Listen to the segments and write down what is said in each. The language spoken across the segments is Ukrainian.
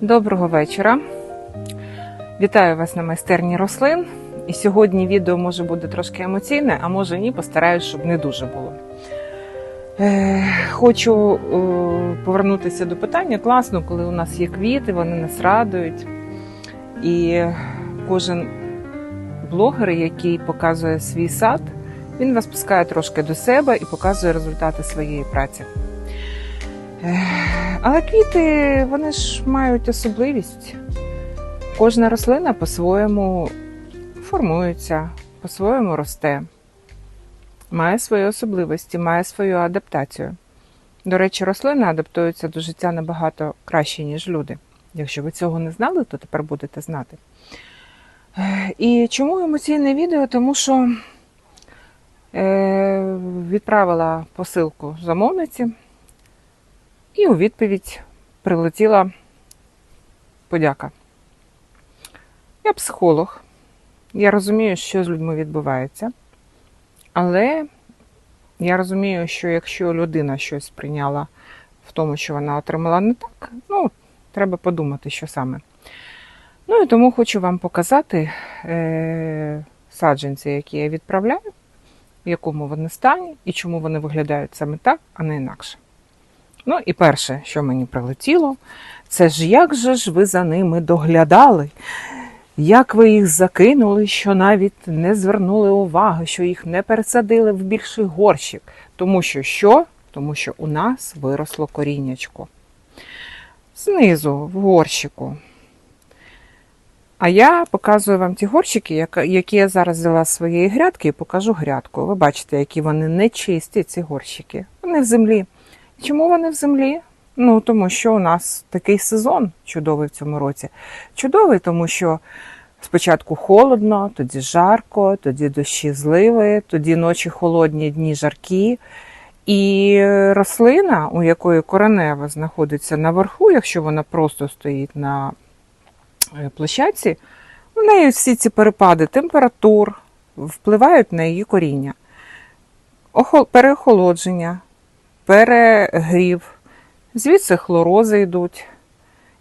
Доброго вечора. Вітаю вас на майстерні рослин. І сьогодні відео може бути трошки емоційне, а може ні, постараюсь, щоб не дуже було. Е, хочу е, повернутися до питання. Класно, коли у нас є квіти, вони нас радують. І кожен блогер, який показує свій сад, він вас пускає трошки до себе і показує результати своєї праці. Але квіти вони ж мають особливість. Кожна рослина по-своєму формується, по-своєму росте, має свої особливості, має свою адаптацію. До речі, рослини адаптуються до життя набагато краще, ніж люди. Якщо ви цього не знали, то тепер будете знати. І чому емоційне відео? Тому що е, відправила посилку замовниці. І у відповідь прилетіла подяка. Я психолог, я розумію, що з людьми відбувається, але я розумію, що якщо людина щось сприйняла в тому, що вона отримала не так, ну, треба подумати, що саме. Ну і тому хочу вам показати е- саджанці, які я відправляю, в якому вони стані і чому вони виглядають саме так, а не інакше. Ну і перше, що мені прилетіло, це ж як же ж ви за ними доглядали? Як ви їх закинули, що навіть не звернули уваги, що їх не пересадили в більший горщик. Тому що що? Тому що у нас виросло коріннячко. Знизу, в горщику. А я показую вам ті горщики, які я зараз взяла з своєї грядки і покажу грядку. Ви бачите, які вони нечисті, ці горщики. Вони в землі. Чому вони в землі? Ну, тому що у нас такий сезон чудовий в цьому році. Чудовий, тому що спочатку холодно, тоді жарко, тоді дощі зливи, тоді ночі холодні, дні жаркі. І рослина, у якої коренева знаходиться наверху, якщо вона просто стоїть на е, площадці, в неї всі ці перепади температур впливають на її коріння. Охол- Переохолодження, перегрів, звідси хлорози йдуть.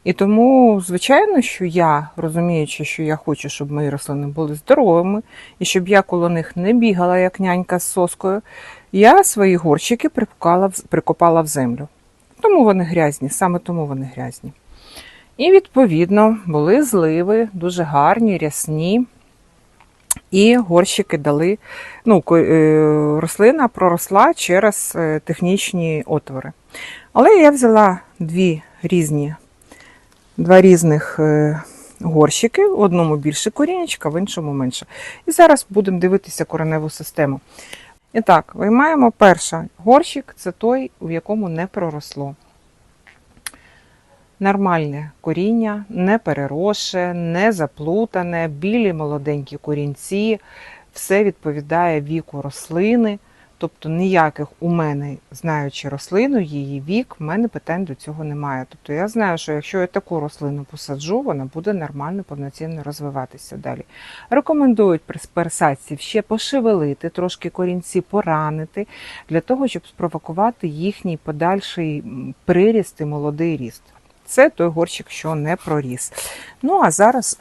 І тому, звичайно, що я, розуміючи, що я хочу, щоб мої рослини були здоровими, і щоб я коло них не бігала, як нянька з соскою, я свої горщики прикопала в, землю. Тому вони грязні, саме тому вони грязні. І, відповідно, були зливи, дуже гарні, рясні. І горщики дали, ну, е, рослина проросла через е, технічні отвори. Але я взяла дві різні, два різних е, горщики, в одному більше корінечка, в іншому менше. І зараз будемо дивитися кореневу систему. І так, виймаємо перший горщик, це той, у якому не проросло. Нормальне коріння, не перероше, не заплутане, білі молоденькі корінці, все відповідає віку рослини. Тобто ніяких у мене, знаючи рослину, її вік, в мене питань до цього немає. Тобто я знаю, що якщо я таку рослину посаджу, вона буде нормально, повноцінно розвиватися далі. Рекомендують при пересадці ще пошевелити, трошки корінці поранити, для того, щоб спровокувати їхній подальший приріст і молодий ріст. Це той горщик, що не проріс. Ну а зараз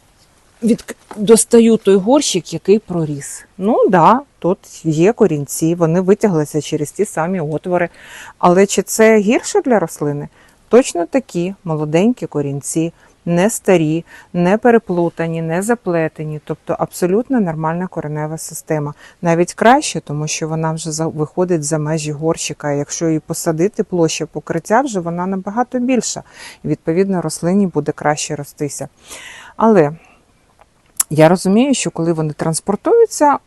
від... достаю той горщик, який проріс. Ну так, да, тут є корінці, вони витяглися через ті самі отвори. Але чи це гірше для рослини? Точно такі молоденькі корінці, не старі, не переплутані, не заплетені, тобто абсолютно нормальна коренева система. Навіть краще, тому що вона вже виходить за межі горщика. Якщо її посадити, площа покриття вже вона набагато більша. І відповідно рослині буде краще ростися. Але я розумію, що коли вони транспортуються,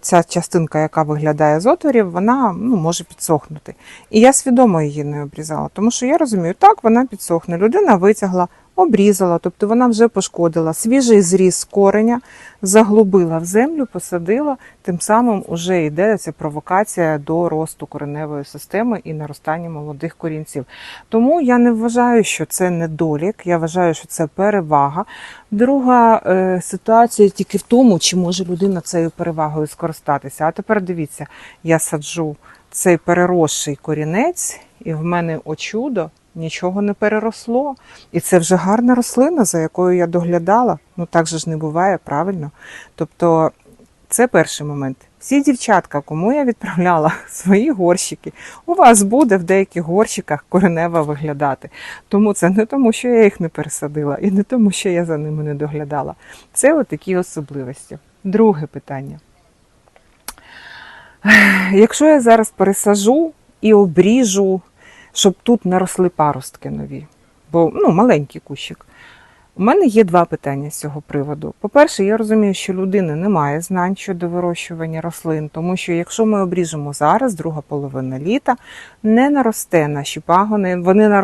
ця частинка, яка виглядає з отворів, вона ну, може підсохнути. І я свідомо її не обрізала, тому що я розумію, так, вона підсохне. Людина витягла, обрізала, тобто вона вже пошкодила свіжий зріз кореня, заглубила в землю, посадила, тим самим вже йде ця провокація до росту кореневої системи і наростання молодих корінців. Тому я не вважаю, що це недолік, я вважаю, що це перевага. Друга е, ситуація тільки в тому, чи може людина цією перевагою скористатися. А тепер дивіться, я саджу цей переросший корінець, і в мене о чудо нічого не переросло. І це вже гарна рослина, за якою я доглядала. Ну так же ж не буває, правильно? Тобто, це перший момент. Всі дівчатка, кому я відправляла свої горщики, у вас буде в деяких горщиках коренева виглядати. Тому це не тому, що я їх не пересадила, і не тому, що я за ними не доглядала. Це отакі особливості. Друге питання. Якщо я зараз пересажу і обріжу, щоб тут наросли паростки нові, бо ну, маленький кущик. У мене є два питання з цього приводу. По-перше, я розумію, що людина не має знань щодо вирощування рослин, тому що якщо ми обріжемо зараз, друга половина літа, не наросте наші пагони, вони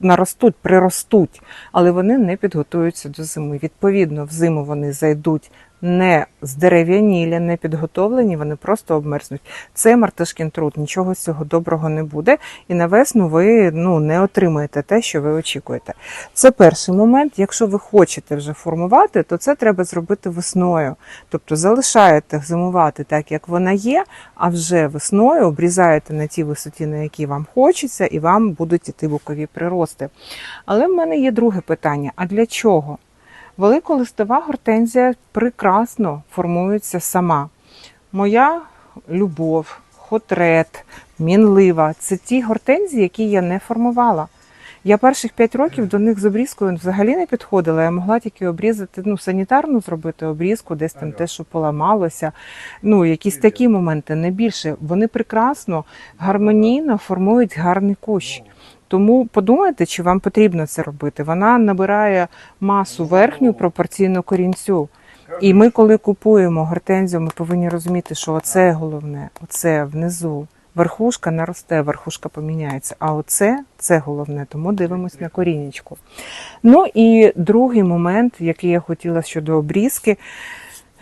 наростуть, приростуть, але вони не підготуються до зими. Відповідно, в зиму вони зайдуть не здерев'янілі, не підготовлені, вони просто обмерзнуть. Це мартишкін труд, нічого з цього доброго не буде, і на весну ви ну, не отримаєте те, що ви очікуєте. Це перший момент. Якщо ви хочете вже формувати, то це треба зробити весною. Тобто залишаєте зимувати так, як вона є, а вже весною обрізаєте на тій висоті, на якій вам хочеться, і вам будуть іти бокові прирости. Але в мене є друге питання: а для чого? Великолистова гортензія прекрасно формується сама. Моя любов, хотрет, мінлива це ті гортензії, які я не формувала. Я перших 5 років до них з обрізкою взагалі не підходила. Я могла тільки обрізати, ну, санітарну зробити обрізку, десь там те, що поламалося. Ну, якісь такі моменти, не більше. Вони прекрасно, гармонійно формують гарний кущ. Тому подумайте, чи вам потрібно це робити. Вона набирає масу верхню пропорційно корінцю. І ми, коли купуємо гортензію, ми повинні розуміти, що оце головне, оце внизу. Верхушка наросте, верхушка поміняється. А оце це головне, тому дивимось на корінечку. Ну і другий момент, який я хотіла щодо обрізки,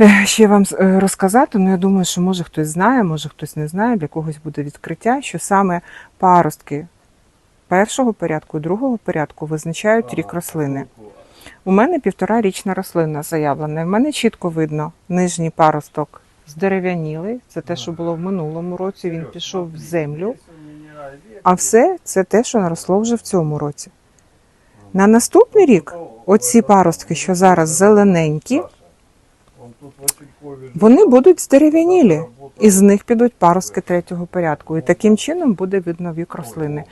е, ще вам е, розказати. Ну, я думаю, що може хтось знає, може хтось не знає, для когось буде відкриття, що саме паростки першого порядку і другого порядку визначають рік рослини. У мене півтора річна рослина заявлена. і В мене чітко видно нижній паросток здерев'янілий. Це те, що було в минулому році. Він пішов в землю. А все це те, що наросло вже в цьому році. На наступний рік оці паростки, що зараз зелененькі, вони будуть здерев'янілі. І з них підуть паростки третього порядку. І таким чином буде видно вік рослини.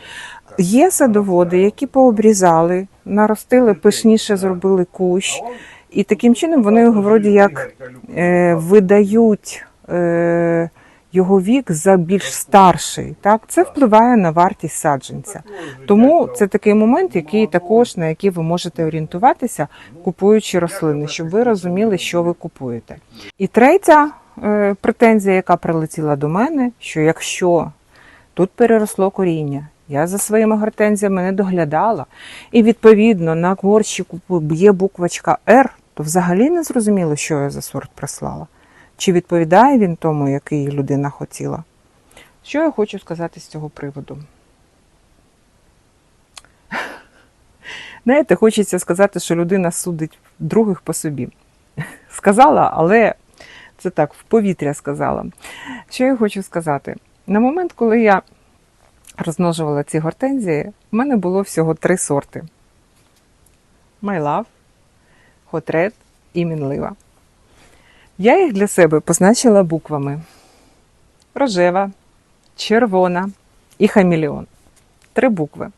Є садоводи, які пообрізали, наростили пишніше, зробили кущ, і таким чином вони його вроді як е, видають е, його вік за більш старший. Так, це впливає на вартість саджанця. Тому це такий момент, який також на який ви можете орієнтуватися, купуючи рослини, щоб ви розуміли, що ви купуєте. І третя е, претензія, яка прилетіла до мене, що якщо тут переросло коріння, я за своїми гортензіями не доглядала, і відповідно на горщику є буквочка Р, то взагалі не зрозуміло, що я за сорт прислала. Чи відповідає він тому, який людина хотіла? Що я хочу сказати з цього приводу? Знаєте, хочеться сказати, що людина судить других по собі. Сказала, але це так, в повітря сказала. Що я хочу сказати? На момент, коли я розмножувала ці гортензії, в мене було всього три сорти: My Love, Hot Red і Мінлива. Я їх для себе позначила буквами: рожева, червона і хамілеон. Три букви.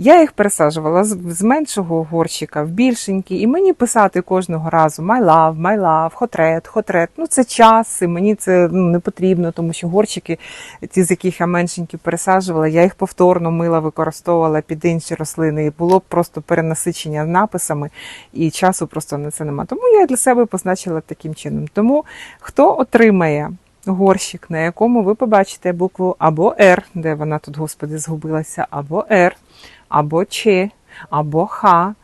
Я їх пересаджувала з, меншого горщика в більшенький, і мені писати кожного разу my love, my love, hot red. Ну це час, і мені це ну, не потрібно, тому що горщики, ті, з яких я меншенькі пересаджувала, я їх повторно мила, використовувала під інші рослини. І було просто перенасичення написами, і часу просто на це нема. Тому я для себе позначила таким чином. Тому хто отримає горщик, на якому ви побачите букву або R, де вона тут, господи, згубилася, або R, або Ч, або Х.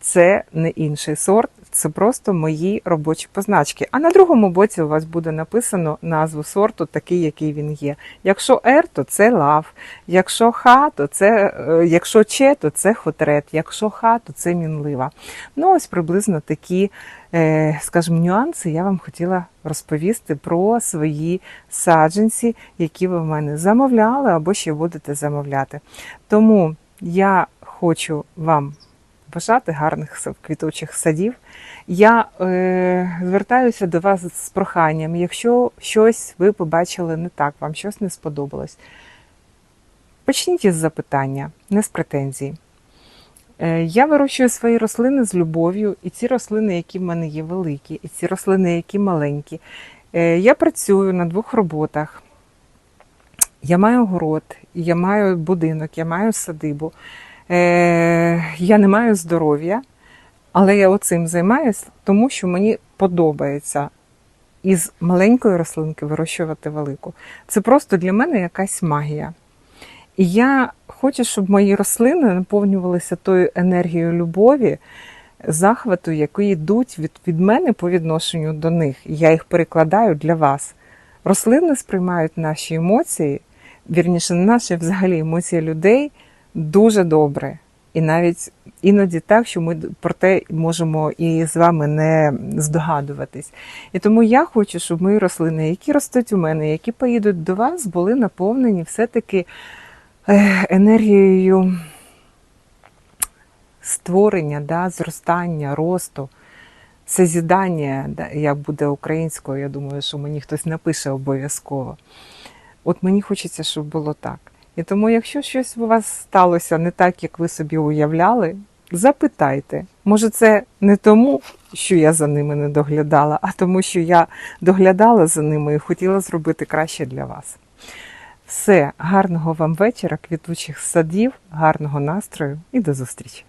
Це не інший сорт, це просто мої робочі позначки. А на другому боці у вас буде написано назву сорту, такий, який він є. Якщо R, то це лав. Якщо Х, то це е, якщо Ч, то це хотрет. Якщо Х, то це мінлива. Ну, ось приблизно такі, е, скажімо, нюанси я вам хотіла розповісти про свої саджанці, які ви в мене замовляли або ще будете замовляти. Тому я хочу вам бажати гарних квітучих садів. Я е, звертаюся до вас з проханням, якщо щось ви побачили не так, вам щось не сподобалось. Почніть із запитання, не з претензій. Е, Я вирощую свої рослини з любов'ю, і ці рослини, які в мене є великі, і ці рослини, які маленькі. Е, Я працюю на двох роботах. Я маю город, я маю будинок, я маю садибу. Е, Я не маю здоров'я, але я оцим займаюся, тому що мені подобається із маленької рослинки вирощувати велику. Це просто для мене якась магія. І я хочу, щоб мої рослини наповнювалися тою енергією любові, захвату, які йдуть від, від мене по відношенню до них. Я їх перекладаю для вас. Рослини сприймають наші емоції, вірніше, наші взагалі емоції людей дуже добре. І навіть іноді так, що ми про те можемо і з вами не здогадуватись. І тому я хочу, щоб мої рослини, які ростуть у мене, які поїдуть до вас, були наповнені все-таки е, енергією створення, да, зростання, росту, созідання, да, як буде українською, я думаю, що мені хтось напише обов'язково. От мені хочеться, щоб було так. І тому, якщо щось у вас сталося не так, як ви собі уявляли, запитайте. Може, це не тому, що я за ними не доглядала, а тому, що я доглядала за ними і хотіла зробити краще для вас. Все, гарного вам вечора, квітучих садів, гарного настрою і до зустрічі!